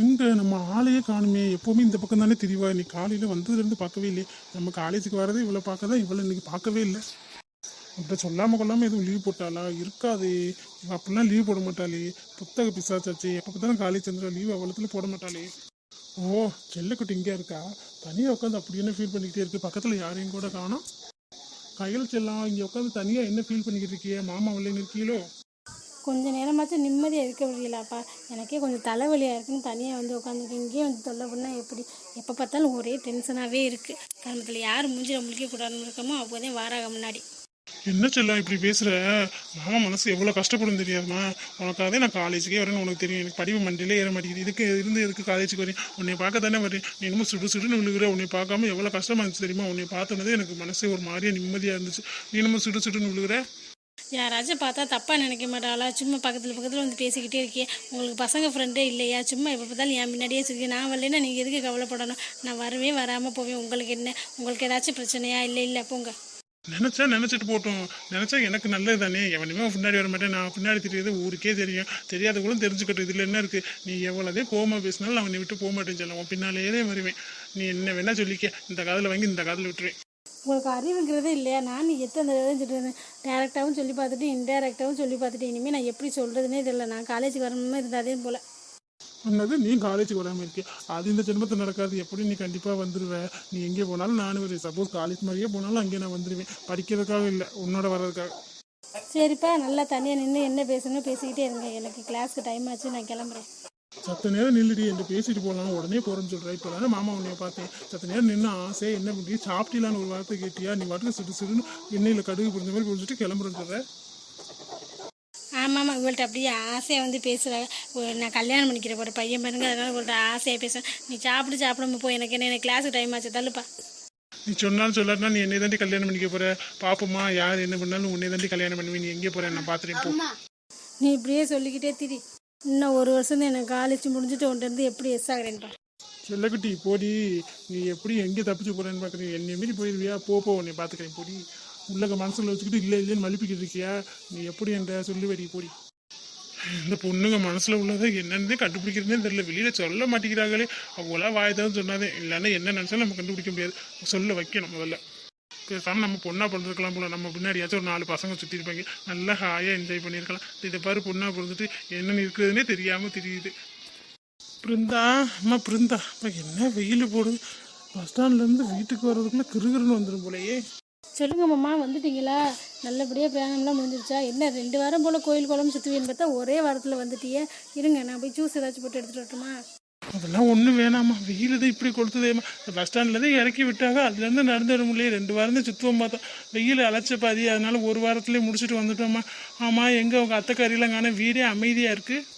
எங்கே நம்ம ஆளையே காணுமே? எப்போவுமே இந்த பக்கம் தானே தெரியவா நீ காலையில் வந்ததுலேருந்து பார்க்கவே இல்லையே. நம்ம காலேஜுக்கு வரதே இவ்வளோ பார்க்க தான் இவ்வளோ இன்றைக்கி பார்க்கவே இல்லை. அப்படி சொல்லாமல் கொள்ளாமல் எதுவும் லீவ் போட்டாளா? இருக்காது. அப்படிலாம் லீவ் போட மாட்டாளே. புத்தக பிசாச்சாச்சு. எப்போ பார்த்தாலும் காலேஜ் வந்துடுவா லீவ் அவ்வளோத்தில் போட மாட்டாளே. ஓ செல்லக்குட்டி இங்கே இருக்கா? தனியாக உட்காந்து அப்படி என்ன ஃபீல் பண்ணிக்கிட்டே இருக்கு? பக்கத்தில் யாரையும் கூட காணோம். கையில் செல்லாம் இங்கே உட்காந்து தனியாக என்ன ஃபீல் பண்ணிக்கிட்டு இருக்கியே? மாமா வரலன்னு இருக்கீங்களோ கொஞ்சம் நேரமாச்சும் நிம்மதியாக இருக்க முடியலப்பா. எனக்கே கொஞ்சம் தலைவலியாக இருக்குன்னு தனியாக வந்து உட்காந்துருக்கேன் இங்கேயே வந்து தொல்லை பண்ணால் எப்படி? எப்போ பார்த்தாலும் ஒரே டென்ஷனாகவே இருக்குது கருமத்தில் யார் மூஞ்சி முழிக்க கூடாதுன்னு இருக்கமோ அப்போதே வாராக முன்னாடி. என்ன செல்லம் இப்படி பேசுகிற மாமா மனசு எவ்வளோ கஷ்டப்படும் தெரியாதுமா? உனக்காக நான் காலேஜுக்கே வரேன்னு உனக்கு தெரியும். எனக்கு படிப்பு மண்டியிலே ஏற மாட்டேங்குது. இதுக்கு இருந்து எதுக்கு காலேஜுக்கு வரேன்? உன்னை பார்க்க தானே வரேன். நீ என்னமோ சுடு சுடுன்னு விழுகிற. உன்னை பார்க்காம எவ்வளோ கஷ்டமாக இருந்துச்சு தெரியுமா? உன்னை பார்த்தோன்னதே எனக்கு மனசே ஒரு மாதிரியா நிம்மதியாக இருந்துச்சு. நீ என்னமோ சுடு சுடுன்னு விழுகிற? யாராச்சும் பார்த்தா தப்பாக நினைக்க மாட்டாளா சும்மா பக்கத்தில் பக்கத்தில் வந்து பேசிக்கிட்டே இருக்கே. உங்களுக்கு பசங்க ஃப்ரெண்டே இல்லையா? சும்மா எப்போ பார்த்தாலும் என் முன்னாடியே சொல்லி நான் வரலைன்னா நீங்கள் எதுக்கு கவலைப்படணும்? நான் வரவே வராமல் போவேன். உங்களுக்கு என்ன? உங்களுக்கு ஏதாச்சும் பிரச்சனையா? இல்லை இல்லை போங்க. நினச்சா நினச்சிட்டு போட்டோம். நினச்சா எனக்கு நல்லது தானே எவனுமே பின்னாடி வர மாட்டேன். நான் பின்னாடி தெரியாது ஊருக்கே தெரியும். தெரியாதவங்களும் தெரிஞ்சுக்கட்டும். இதில் என்ன இருக்குது நீ எவ்வளோதே கோமா பேசினாலும் நான் விட்டு போக மாட்டேன்னு சொல்லுவோம் பின்னாலேயே வருவேன். நீ என்ன வேணால் சொல்லிக்க. இந்த காதில் வாங்கி இந்த காதில் விட்டுருவேன். உங்களுக்கு அறிவுங்கிறதே இல்லையா? நான் எத்தனை தடவை சொல்லிட்டு டேரெக்டாகவும் சொல்லி பார்த்துட்டு இன்டேரக்டாகவும் சொல்லி பார்த்துட்டு இனிமேல் நான் எப்படி சொல்கிறதுனே தெரியல. நான் காலேஜுக்கு வரணுமே இருந்தாதே போல். என்னது நீ காலேஜுக்கு வராமல் இருக்கே? அது இந்த ஜென்மத்தில் நடக்காது. எப்படி நீ கண்டிப்பாக வந்துடுவ நீ எங்கே போனாலும் நானும் வருவேன். சப்போஸ் காலேஜ் மாதிரியே போனாலும் அங்கே நான் வந்துடுவேன் படிக்கிறதுக்காக இல்லை உன்னோட வர்றதுக்காக. சரிப்பா நல்லா தனியாக நின்று என்ன பேசணும் பேசிக்கிட்டே இருங்க. எனக்கு கிளாஸ்க்கு டைம் ஆச்சு நான் கிளம்புறேன். சத்த நேரம் நில்லுடி என்று பேசிட்டு போகலாம் உடனே போகிறேன்னு சொல்கிறேன் இப்போ தானே மாமா உன்னைய பார்த்தேன். சத்த நேரம் நின்று ஆசை என்ன பண்ணி சாப்பிட்டீங்களான்னு ஒரு வார்த்தை கேட்டியா? நீ வாட்டுக்கு சிறு சிறுன்னு எண்ணெயில் கடுகு புரிஞ்ச மாதிரி புரிஞ்சுட்டு கிளம்புறேன்னு சொல்கிறேன் ஆமாம் இவள்கிட்ட அப்படியே ஆசையாக வந்து பேசுகிறாங்க நான் கல்யாணம் பண்ணிக்கிற போகிற பையன் பாருங்க அதனால இவள்கிட்ட ஆசையாக பேசுவேன் நீ சாப்பிட்டு சாப்பிடாம போ எனக்கு என்ன எனக்கு கிளாஸுக்கு டைம் ஆச்சு தள்ளுப்பா. நீ சொன்னாலும் சொல்லாட்டினா நீ என்னை தாண்டி கல்யாணம் பண்ணிக்க போற. பாப்பமா யார் என்ன பண்ணாலும் உன்னை தாண்டி கல்யாணம் பண்ணுவேன். நீ எங்கே போற நான் பார்த்துட்டேன் போ. நீ இப்படியே சொல்லிக்கிட்டே திரி. இன்னும் ஒரு வருஷம் தான் எனக்கு காலேஜ் முடிஞ்சுட்டு உன்ட்டு இருந்து எப்படி எஸ் ஆகிறேன்ப்பா. செல்லக்குட்டி போடி. நீ எப்படி எங்கே தப்பிச்சு போறேன்னு பார்க்குறீங்க என்னை மாரி போயிடுவியா போ போ உன்னை பார்த்துக்கிறேன் போடி. உள்ளக மனசில் வச்சுக்கிட்டு இல்லை இல்லைன்னு மழுப்பிக்கிட்டு இருக்கியா நீ எப்படி என்ற வரி போடி. இந்த பொண்ணுங்க மனசில் உள்ளதை என்னென்னு கண்டுபிடிக்கிறதே தெரியல. வெளியில சொல்ல மாட்டேங்கிறாங்களே. அவங்களா வாய் தான் சொன்னாதே. இல்லைன்னா என்ன நினச்சாலும் நம்ம கண்டுபிடிக்க முடியாது. சொல்ல வைக்கணும் முதல்ல. பேசாமல் நம்ம பொண்ணாக பிறந்திருக்கலாம் போல. நம்ம பின்னாடியாச்சும் ஒரு நாலு பசங்க சுற்றிருப்பாங்க நல்லா ஹாயாக என்ஜாய் பண்ணியிருக்கலாம் இதை பாரு பொண்ணாக பிறந்துட்டு என்னென்னு இருக்கிறதுனே தெரியாமல் தெரியுது. பிருந்தா அம்மா பிருந்தா அப்போ என்ன வெயில் போடுது. பஸ் ஸ்டாண்ட்லேருந்து வீட்டுக்கு வர்றதுக்குள்ளே கிருகிருன்னு வந்துடும் போலயே. சொல்லுங்க மாமா வந்துட்டீங்களா? நல்லபடியாக பிரயாணம்லாம் முடிஞ்சிருச்சா? என்ன ரெண்டு வாரம் போல் கோயில் குளம் சுற்றுவீன்னு பார்த்தா ஒரே வாரத்தில் வந்துட்டியே. இருங்க நான் போய் ஜூஸ் ஏதாச்சும் போட்டு எடுத்துகிட்டு வரட்டுமா? அதெல்லாம் ஒன்றும் வேணாம்மா. வெயில் தான் இப்படி கொடுத்ததேம்மா இந்த பஸ் ஸ்டாண்ட்ல தான் இறக்கி விட்டாங்க. அதுலேருந்து நடந்து வர முடியல. ரெண்டு வாரம் தான் சுற்றுவோம் பார்த்தோம். வெயில் அலைச்ச பாதி. அதனால ஒரு வாரத்துலேயே முடிச்சுட்டு வந்துட்டோம்மா. ஆமாம் எங்கே உங்கள் அத்தைக்காரியெல்லாம் காண வீடே அமைதியாக இருக்குது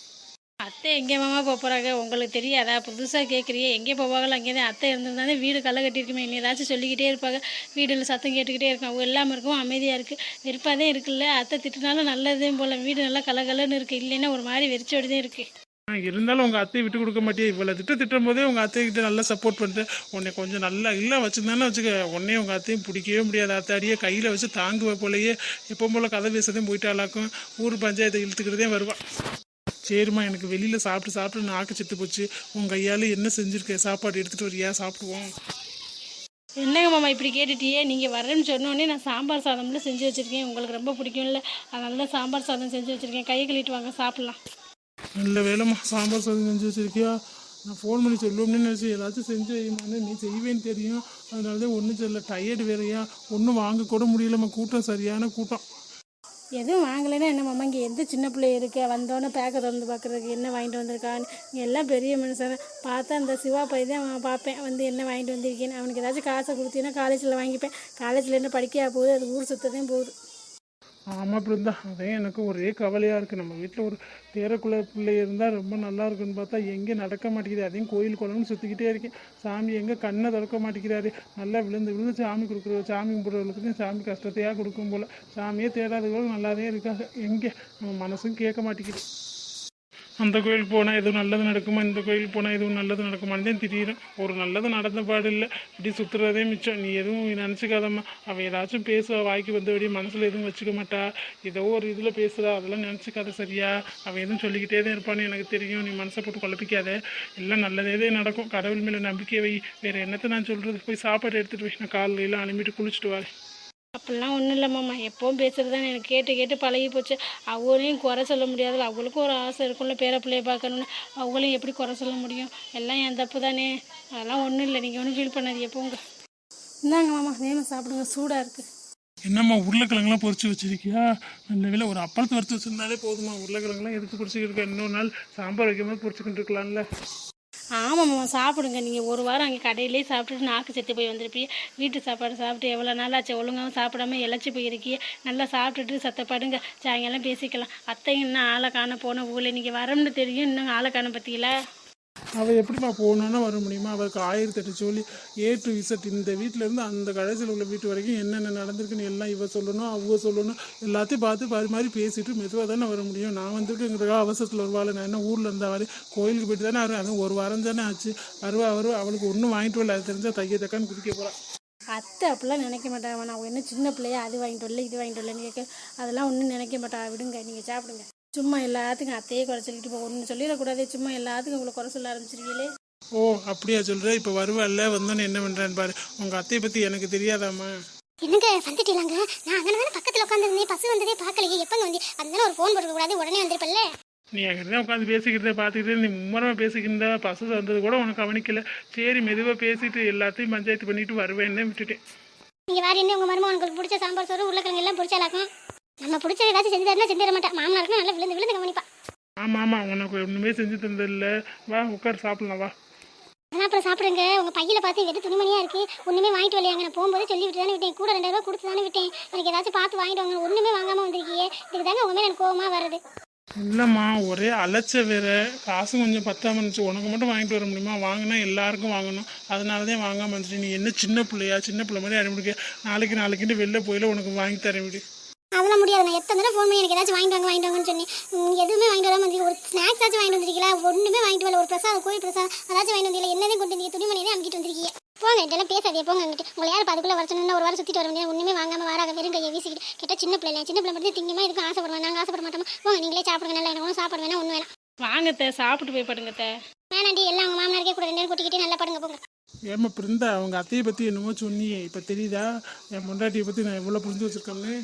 அத்தை எங்கே மாமா போக போகிறாங்க உங்களுக்கு தெரியாதா? புதுசாக கேட்குறியே எங்கே போவாங்களோ அங்கே தான் அத்தை இருந்திருந்தாலே வீடு களை கட்டியிருக்குமே. நீ ஏதாச்சும் சொல்லிக்கிட்டே இருப்பாங்க. வீடில் சத்தம் கேட்டுக்கிட்டே இருக்காங்க அவங்க இருக்கும் அமைதியாக இருக்குது வெறுப்பாக தான் இருக்குல்ல. அத்தை திட்டினாலும் நல்லதே போல். வீடு நல்லா கலகலன்னு இருக்குது இல்லைன்னா ஒரு மாதிரி வெறிச்சோடி தான் இருக்குது இருந்தாலும் உங்கள் அத்தையை விட்டு கொடுக்க மாட்டியே இவ்வளோ திட்டு திட்டும் போதே உங்கள் அத்தைக்கிட்ட நல்லா சப்போர்ட் பண்ணிட்டு உன்னை கொஞ்சம் நல்லா இல்லை வச்சுருந்தானே வச்சுக்க உடனே உங்கள் அத்தையும் பிடிக்கவே முடியாது. அத்தாடியே கையில் வச்சு தாங்குவ போலயே எப்போ போல் கதை பேசுறதையும் போயிட்டாலாக்கும் ஊர் பஞ்சாயத்தை இழுத்துக்கிட்டதே வருவான் சரிம்மா எனக்கு வெளியில் சாப்பிட்டு சாப்பிட்டு நாக்கு செத்து போச்சு. உன் கையால் என்ன செஞ்சுருக்க? சாப்பாடு எடுத்துகிட்டு வரியா? சாப்பிடுவோம். என்னங்க மாமா இப்படி கேட்டுட்டியே? நீங்கள் வரேன்னு சொன்னோடனே நான் சாம்பார் சாதம்லாம் செஞ்சு வச்சுருக்கேன். உங்களுக்கு ரொம்ப பிடிக்கும்ல. அதனால தான் சாம்பார் சாதம் செஞ்சு வச்சுருக்கேன். கையை கழுவிட்டு வாங்க சாப்பிட்லாம். நல்ல வேலைம்மா சாம்பார் சாதம் செஞ்சு வச்சுருக்கியா? நான் ஃபோன் பண்ணி சொல்லுவோம்னு நினச்சி ஏதாச்சும் செஞ்சு வைமான்னு நீ செய்வேன்னு தெரியும். அதனால தான் ஒன்றும் சொல்ல டயர்டு வேறையா? ஒன்றும் வாங்க கூட முடியலம்மா. கூட்டம் சரியான கூட்டம். எதுவும் வாங்கலைன்னா என்ன மாமா? இங்கே எந்த சின்ன பிள்ளை இருக்கே? வந்தோன்னே பேக்கை திறந்து பார்க்குறதுக்கு என்ன வாங்கிட்டு வந்திருக்கான்னு. இங்கே எல்லாம் பெரிய மனுஷன். பார்த்தா அந்த சிவா பை தான் பார்ப்பேன். வந்து என்ன வாங்கிட்டு வந்திருக்கேன்னு. அவனுக்கு ஏதாச்சும் காசை கொடுத்தீங்கன்னா காலேஜில் வாங்கிப்பேன். காலேஜில் என்ன படிக்கையா போகுது. அது ஊர் சுத்ததான் போகுது. ஆமாம் பிருந்தா. அதே எனக்கு ஒரே கவலையாக இருக்குது நம்ம வீட்டில் ஒரு பேரக்குள்ள பிள்ளை இருந்தால் ரொம்ப நல்லா இருக்குன்னு பார்த்தா எங்கே நடக்க மாட்டேங்குது. அதையும் கோயில் குளம்னு சுற்றிக்கிட்டே இருக்கேன். சாமி எங்கே கண்ணை திறக்க மாட்டேங்கிறாரு. நல்லா விழுந்து விழுந்து சாமி கொடுக்குற சாமி கும்பிட்றவங்களுக்கு சாமி கஷ்டத்தையாக கொடுக்கும் போல். சாமியே தேடாதவர்களும் நல்லாவே இருக்காங்க. எங்கே நம்ம மனசும் கேட்க மாட்டேங்குது. அந்த கோயிலுக்கு போனால் எதுவும் நல்லது நடக்குமா? இந்த கோயிலுக்கு போனால் எதுவும் நல்லது நடக்குமான்னு தான் ஒரு நல்லது நடந்த பாடு இல்லை இப்படி சுற்றுறதே மிச்சம். நீ எதுவும் நினச்சிக்காதம்மா. அவள் ஏதாச்சும் பேசுவா வாய்க்கு வந்தபடி மனசில் எதுவும் வச்சுக்க மாட்டா. ஏதோ ஒரு இதில் பேசுகிறா அதெல்லாம் நினச்சிக்காத சரியா. அவள் எதுவும் சொல்லிக்கிட்டே தான் இருப்பான்னு எனக்கு தெரியும். நீ மனசை போட்டு குழப்பிக்காத. எல்லாம் நல்லதே தான் நடக்கும். கடவுள் மேலே நம்பிக்கை வை. வேறு என்னத்தை நான் சொல்கிறது போய் சாப்பாடு எடுத்துகிட்டு போய் நான் காலையில அனுப்பிட்டு குளிச்சுட்டு வரேன். அப்படிலாம் ஒன்றும் இல்லை மாமா எப்போவும் பேசுகிறது தான் எனக்கு கேட்டு கேட்டு பழகி போச்சு. அவங்களையும் குறை சொல்ல முடியாதுல்ல. அவங்களுக்கும் ஒரு ஆசை இருக்கும்ல பேர பிள்ளைய பார்க்கணுன்னு அவங்களையும் எப்படி குறை சொல்ல முடியும்? எல்லாம் என் தப்பு தானே அதெல்லாம் ஒன்றும் இல்லை. நீங்கள் ஒன்றும் ஃபீல் பண்ணாதீங்க. எப்போங்க இந்தாங்க மாமா வேணும் சாப்பிடுங்க. சூடாக இருக்குது என்னம்மா உருளைக்கிழங்குலாம் பொறிச்சு வச்சிருக்கியா? நல்ல வேலை ஒரு அப்பளத்தை வறுத்து வச்சுருந்தாலே போதுமா உருளைக்கிழங்குலாம் எதுக்கு பொரிச்சுக்கிட்டு இருக்கா? இன்னொரு நாள் சாம்பார் வைக்கும்போது பொறிச்சுக்கிட்டு இருக்கலாம்ல. ஆமாம்மா சாப்பிடுங்க. நீங்கள் ஒரு வாரம் அங்கே கடையிலே சாப்பிட்டுட்டு நாக்கு செத்து போய் வந்திருப்பீங்க. வீட்டு சாப்பாடு சாப்பிட்டு எவ்வளோ நாள் ஆச்சு ஒழுங்காகவும் சாப்பிடாம இழைச்சி போயிருக்கிய நல்லா சாப்பிட்டுட்டு சத்தப்படுங்க சாயங்காலம் பேசிக்கலாம். அத்தை இன்னும் ஆளை காண போன ஊரில். நீங்கள் வரோம்னு தெரியும். இன்னும் ஆளை காண பற்றியில அவள் எப்படிமா போகணுன்னா வர முடியுமா? அவளுக்கு ஆயிரத்தெட்டு சொல்லி ஏ டு இசட் இந்த வீட்ல இருந்து அந்த கடைசியில் உள்ள வீட்டு வரைக்கும் என்னென்ன நடந்திருக்குன்னு எல்லாம் இவ சொல்லணும் அவங்க சொல்லணும் எல்லாத்தையும் பார்த்து பாரு மாதிரி பேசிட்டு மெதுவாக தானே வர முடியும். நான் வந்திருக்கேங்கிறதா அவசரத்தில் ஒரு நான் என்ன ஊரில் இருந்தா வரை கோயிலுக்கு போயிட்டு தானே வருவேன். ஒரு வாரம் தானே ஆச்சு. வருவா வருவா. அவளுக்கு ஒன்றும் வாங்கிட்டு வரல. அது தெரிஞ்சால் தைய தக்கான்னு குதிக்க போகிறான் அத்தை அப்படிலாம் நினைக்க மாட்டாங்க நான் என்ன சின்ன பிள்ளையா அது வாங்கிட்டு வரல இது வாங்கிட்டு வரலன்னு கேட்க அதெல்லாம் ஒன்றும் நினைக்க மாட்டா. விடுங்க நீங்கள் சாப்பிடுங்க. சும்மா எல்லாத்துக்கும் அத்தையே குறை சொல்லிட்டு இப்போ ஒன்று சொல்லிடக்கூடாது சும்மா எல்லாத்துக்கும் உங்களை குறை சொல்ல ஆரம்பிச்சிருக்கீங்களே. ஓ அப்படியா சொல்கிற இப்போ வருவாள்ல வந்தோன்னே என்ன பண்ணுறான்னு பாரு. உங்கள் அத்தையை பற்றி எனக்கு தெரியாதாம்மா. என்னங்க வந்துட்டீங்களாங்க நான் அங்கே தானே பக்கத்தில் உட்காந்துருந்தேன் பஸ் வந்ததே பார்க்கலையே. எப்பங்க வந்து? அதனால ஒரு ஃபோன் போட்டுக்கூடாது உடனே வந்திருப்பல்ல. நீ என்கிட்ட உட்காந்து பேசிக்கிறத பார்த்துக்கிட்டு நீ மும்மரமாக பேசிக்கிருந்தா பசு வந்தது கூட உனக்கு கவனிக்கல. சரி மெதுவாக பேசிட்டு எல்லாத்தையும் பஞ்சாயத்து பண்ணிட்டு வருவேன்னு விட்டுட்டேன். நீங்கள் வேறு என்ன உங்கள் மருமகன் உங்களுக்கு பிடிச்ச சாம்பார் சோறு உருளைக்கிழங்கு எல்லாம் பிடிச்சாலாக்கும் நம்ம பிடிச்ச ஏதாச்சும் செஞ்சு தரலாம் செஞ்சு தர மாட்டேன். மாமனாருக்கும் நல்லா விழுந்து விழுந்து கவனிப்பா. ஆமாம் ஆமாம் உனக்கு ஒன்றுமே செஞ்சு தந்ததில்ல. வா உட்கார் சாப்பிடலாம் வா. அதெல்லாம் அப்புறம் சாப்பிடுங்க. உங்கள் பையில பார்த்து வெறும் துணிமணியாக இருக்குது ஒன்றுமே வாங்கிட்டு வரலையாங்க நான் போகும்போது சொல்லி விட்டு தானே விட்டேன் கூட ரெண்டாயிரம் ரூபா கொடுத்து தானே விட்டேன். எனக்கு ஏதாச்சும் பார்த்து வாங்கிட்டு வாங்க. ஒன்றுமே வாங்காமல் வந்திருக்கீங்க இதுக்கு தாங்க உங்கள் மேலே எனக்கு கோவமாக வருது இல்லைம்மா ஒரே அலைச்ச வேற. காசும் கொஞ்சம் பத்தாம இருந்துச்சு. உனக்கு மட்டும் வாங்கிட்டு வர முடியுமா? வாங்கினா எல்லாருக்கும் வாங்கணும். அதனால தான் வாங்காம இருந்துச்சு நீ என்ன சின்ன பிள்ளையா? சின்ன பிள்ளை மாதிரி அனுப்பிடுக்க நாளைக்கு நாளைக்குன்னு வெளில போயில உனக்கு வாங்கி தரேன் விடு. அதெல்லாம் முடியாது நான் எத்தனை தடவை ஃபோன் பண்ணி எனக்கு ஏதாச்சும் வாங்கிட்டு வாங்க வாங்கிட்டு வாங்கன்னு சொன்னேன். எதுவுமே வாங்கிட்டு வராமல் வந்து ஒரு ஸ்நாக்ஸ் ஆச்சும் வாங்கிட்டு வந்திருக்கீங்களா? ஒன்றுமே வாங்கிட்டு வரல. ஒரு பிரசாதம் கோயில் பிரசாதம் அதாச்சும் வாங்கிட்டு வந்தீங்களா என்னதையும் கொண்டு வந்தீங்க துணிமணியே அங்கிட்டு வந்திருக்கீங்க. போங்க இதெல்லாம் பேசாதே போங்க அங்கிட்டு. உங்களை யார் அதுக்குள்ள வர சொன்னா ஒரு வாரம் சுற்றிட்டு வர முடியாது. ஒன்றுமே வாங்காம வராக வெறும் கையை வீசிக்கிட்டு. கேட்டால் சின்ன பிள்ளை சின்ன பிள்ளை மட்டும் திங்கமா இதுக்கும் ஆசைப்படுவேன் நாங்கள் ஆசைப்பட மாட்டோமா? போங்க நீங்களே சாப்பிடுங்க. நல்லா எனக்கு சாப்பாடு வேணா ஒன்று வேணாம். வாங்கத்த சாப்பிட்டு போய் படுங்கத்த வேணாண்டி எல்லாம் அவங்க மாமனாருக்கே கூட ரெண்டு நேரம் கூட்டிக்கிட்டே நல்லா படுங்க போங்க. ஏம்மா பிருந்தா அவங்க அத்தையை பற்றி என்னமோ சொன்னியே. இப்போ தெரியுதா? என் பொண்டாட்டியை பற்றி நான் எவ்வளோ புரிஞ்சு வச்சிருக்கேன்னு?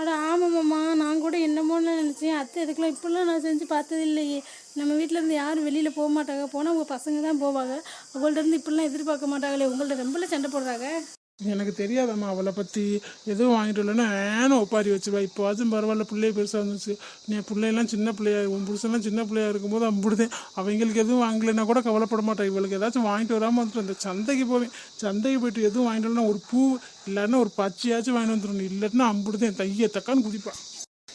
அட ஆமாம்மாம்மா நான் கூட என்னமோன்னு நினச்சேன். அத்தை இதுக்கெல்லாம் இப்படிலாம் நான் செஞ்சு பார்த்தது இல்லையே நம்ம வீட்டில் இருந்து யாரும் வெளியில் போக மாட்டாங்க. போனால் உங்கள் பசங்க தான் போவாங்க. உங்கள்ட்ட இருந்து இப்படிலாம் எதிர்பார்க்க மாட்டாங்களே. உங்கள்ட்ட ரொம்பலாம் சண்டை போடுறாங்க. எனக்கு தெரியாதம்மா அவளை பற்றி எதுவும் வாங்கிட்டு வரலன்னா ஏனும் ஒப்பாரி வச்சுருவா. இப்போவாச்சும் பரவாயில்ல பிள்ளைய பெருசாக இருந்துச்சு. நீ பிள்ளையெல்லாம் சின்ன பிள்ளையா உன் புருஷன்லாம் சின்ன பிள்ளையா இருக்கும்போது அம்பிடுதேன் அவங்களுக்கு எதுவும் வாங்கலைன்னா கூட கவலைப்பட மாட்டேன் இவளுக்கு ஏதாச்சும் வாங்கிட்டு வராமல் வந்துட்டு அந்த சந்தைக்கு போவேன். சந்தைக்கு போயிட்டு எதுவும் வாங்கிட்டு வரலன்னா ஒரு பூ இல்லைன்னா ஒரு பச்சையாச்சும் வாங்கிட்டு வந்துடணும் இல்லைன்னா அம்பிடுதேன் தைய தக்கான்னு குதிப்பான்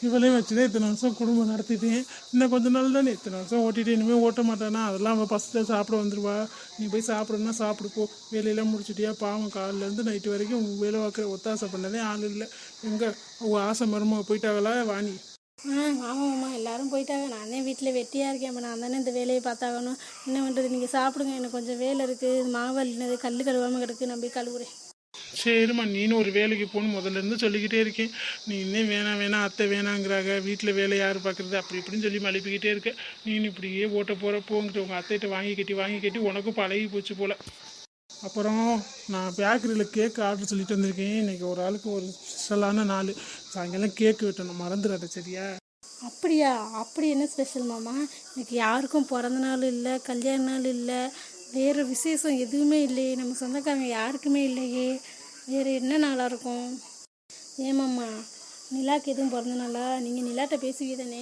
இவளையும் வச்சுதான் இத்தனை வருஷம் குடும்பம் நடத்திட்டேன். இன்னும் கொஞ்ச நாள் தானே. இத்தனை வருஷம் ஓட்டிட்டு இனிமேல் ஓட்ட மாட்டானா? அதெல்லாம் அவள் பசத்தை சாப்பிட வந்துருவா. நீ போய் சாப்பிடணும்னா சாப்பிடு போ. வேலையெல்லாம் முடிச்சுட்டியா? பாவம் காலிலேருந்து நைட்டு வரைக்கும் வேலை பார்க்குற ஒத்தாசை பண்ணதே ஆள் இல்லை. எங்கே உங்கள் ஆசை மருமக போயிட்டாங்களா? வாணி. ஆ ஆமாம்மா எல்லாரும் போயிட்டாங்க. நான் தான் வீட்டில் வெட்டியாக இருக்கேன். நான் தானே இந்த வேலையை பார்த்தாகணும். என்ன பண்ணுறது நீங்கள் சாப்பிடுங்க. எனக்கு கொஞ்சம் வேலை இருக்குது மாவல்லினது கல் கழுவாமல் கிடக்கு. நான் போய் கழுவுறேன். சரிம்மா நீனும் ஒரு வேலைக்கு போகணும். முதல்ல இருந்து சொல்லிக்கிட்டே இருக்கேன். நீ இன்னும் வேணாம் வேணாம் அத்தை வேணாங்கிறாங்க. வீட்டில் வேலை யார் பார்க்குறது அப்படி இப்படின்னு சொல்லி மழுப்பிக்கிட்டே இருக்க. நீனு இப்படியே ஓட்ட போகிற போங்கிட்டு உங்கள் அத்தைகிட்ட வாங்கி கட்டி வாங்கி கட்டி உனக்கும் பழகி போச்சு போல். அப்புறம் நான் பேக்கரியில் கேக் ஆர்டர் சொல்லிட்டு வந்திருக்கேன். இன்னைக்கு ஒரு ஆளுக்கு ஒரு ஸ்பெஷலான நாள். சாயங்காலம் கேக் வெட்டணும். மறந்துடாத சரியா? அப்படியா? அப்படி என்ன ஸ்பெஷல் மாமா? இன்றைக்கி யாருக்கும் பிறந்த நாள் இல்லை கல்யாண நாள் இல்லை வேறு விசேஷம் எதுவுமே இல்லையே. நம்ம சொந்தக்காரங்க யாருக்குமே இல்லையே. வேறு என்ன நாளாக இருக்கும்? ஏமாம்மா நிலாக்கு எதுவும் பிறந்த நாளா? நீங்கள் நிலாட்ட பேசுவீ தானே?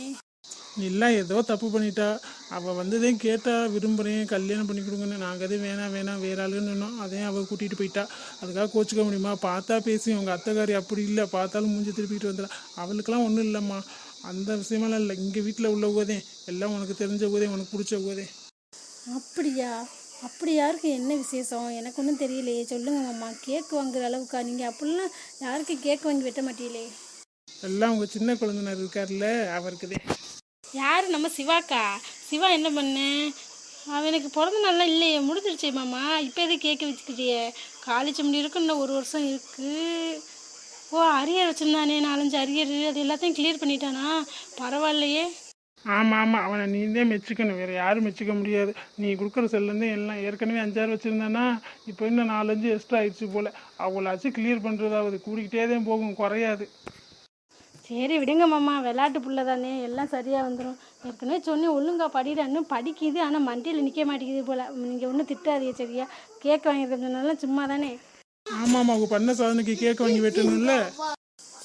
இல்லை ஏதோ தப்பு பண்ணிட்டா. அவள் வந்ததே கேட்டா விரும்புகிறேன் கல்யாணம் பண்ணி கொடுங்கன்னு. நாங்கள் எதுவும் வேணாம் வேணாம் வேற ஆளுன்னு சொன்னோம் அதையும் அவள் கூட்டிகிட்டு போயிட்டா. அதுக்காக கோச்சிக்க முடியுமா? பார்த்தா பேசி உங்கள் அத்தைக்காரி அப்படி இல்லை. பார்த்தாலும் மூஞ்சி திருப்பிட்டு வந்துடா. அவளுக்கெல்லாம் ஒன்றும் இல்லைம்மா. அந்த விஷயமெல்லாம் இல்லை. இங்கே வீட்டில் உள்ள ஊதே எல்லாம் உனக்கு தெரிஞ்ச ஊதே உனக்கு பிடிச்ச ஊதே அப்படியா? அப்படி யாருக்கு என்ன விசேஷம்? எனக்கு ஒன்றும் தெரியலையே. சொல்லுங்க மாமா. கேக் வாங்குற அளவுக்கா? நீங்கள் அப்படிலாம் யாருக்கு கேக் வாங்கி வெட்ட மாட்டீங்களே? எல்லாம் உங்கள் சின்ன குழந்தைனர் இருக்கார்ல அவருக்குதே. யார்? நம்ம சிவாக்கா. சிவா என்ன பண்ணேன் அவனுக்கு பிறந்த நாள்லாம் இல்லையே. முடிஞ்சிருச்சே மாமா. இப்போ எதுவும் கேட்க வச்சுக்கிட்டியே? காலேஜ் முடி இருக்கு இன்னும் ஒரு வருஷம் இருக்குது ஓ அரியர் வச்சுருந்தானே. நாலஞ்சு அரியர். அது எல்லாத்தையும் கிளியர் பண்ணிட்டானா? பரவாயில்லையே. ஆமாம் ஆமாம் அவனை நீ தான் மெச்சுக்கணும். வேறு யாரும் மெச்சுக்க முடியாது. நீ கொடுக்குற செல்லேருந்து எல்லாம் ஏற்கனவே அஞ்சாறு வச்சுருந்தானா இப்போ இன்னும் நாலஞ்சு எக்ஸ்ட்ரா ஆயிடுச்சு போல். அவளாச்சும் கிளியர் பண்ணுறதாவது கூடிக்கிட்டே தான் போகும் குறையாது. சரி விடுங்க மாமா. விளையாட்டு புள்ள தானே. எல்லாம் சரியாக வந்துடும் ஏற்கனவே சொன்னேன் ஒழுங்கா படிடான்னு படிக்குது ஆனால் மண்டியில் நிற்க மாட்டேங்குது போல். நீங்கள் ஒன்றும் திட்டாதீங்க சரியா? கேக் வாங்கியிருந்ததுனால சும்மா தானே ஆமாம் அவங்க பண்ண சாதனைக்கு கேக் வாங்கி வெட்டணும்ல?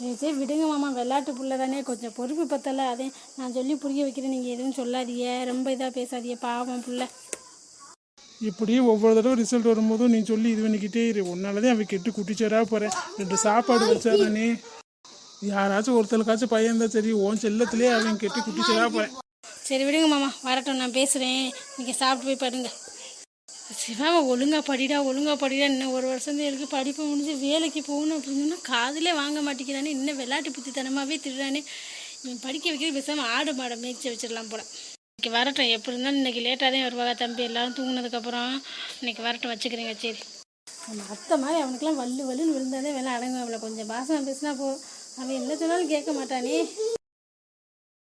சரி சரி விடுங்க மாமா. விளையாட்டு புள்ள தானே கொஞ்சம் பொறுப்பு பத்தல. அதே நான் சொல்லி புரிய வைக்கிறேன். நீங்கள் எதுவும் சொல்லாதீங்க. ரொம்ப இதாக பேசாதீங்க பாவம் புள்ள. இப்படி ஒவ்வொரு தடவை ரிசல்ட் வரும்போதும் நீ சொல்லி இது பண்ணிக்கிட்டே இரு. உன்னாலதான் அவன் கெட்டு குட்டிச்சேரா போகிறேன் ரெண்டு சாப்பாடு வச்சா தானே. யாராச்சும் ஒருத்தருக்காச்சும் பையன் இருந்தா சரி உன் செல்லத்திலே அவன் கெட்டு குட்டிச்சேரா போகிறேன் சரி விடுங்க மாமா. வரட்டும் நான் பேசுகிறேன் நீங்கள் சாப்பிட்டு போய் படுங்க. சிவாவை ஒழுங்கா படிடா ஒழுங்கா படிடா. இன்னும் ஒரு வருஷம் தான் இருக்குது படிப்பு முடிஞ்சு வேலைக்கு போகணும் அப்படின்னு சொன்னால் காதிலே வாங்க மாட்டேங்கிறானே. இன்னும் விளையாட்டு புத்தித்தனமாகவே திருடானே இவன் படிக்க வைக்கிறது பேசாமல் ஆடு மாடை மேய்ச்சி வச்சிடலாம் போல. இன்னைக்கு வரட்டும். எப்படி இருந்தாலும் இன்னைக்கு லேட்டாக தான் வருவாங்க தம்பி. எல்லாரும் தூங்கினதுக்கப்புறம் இன்னைக்கு வரட்டும். வச்சுக்கிறேங்க சரி. நம்ம அத்தை மாதிரி அவனுக்குலாம் வல்லு வல்லுன்னு விழுந்தாலே வேலை அடங்கும். அவளை கொஞ்சம் பாசமாக பேசினா போ. அவன் என்ன சொன்னாலும் கேட்க மாட்டானே.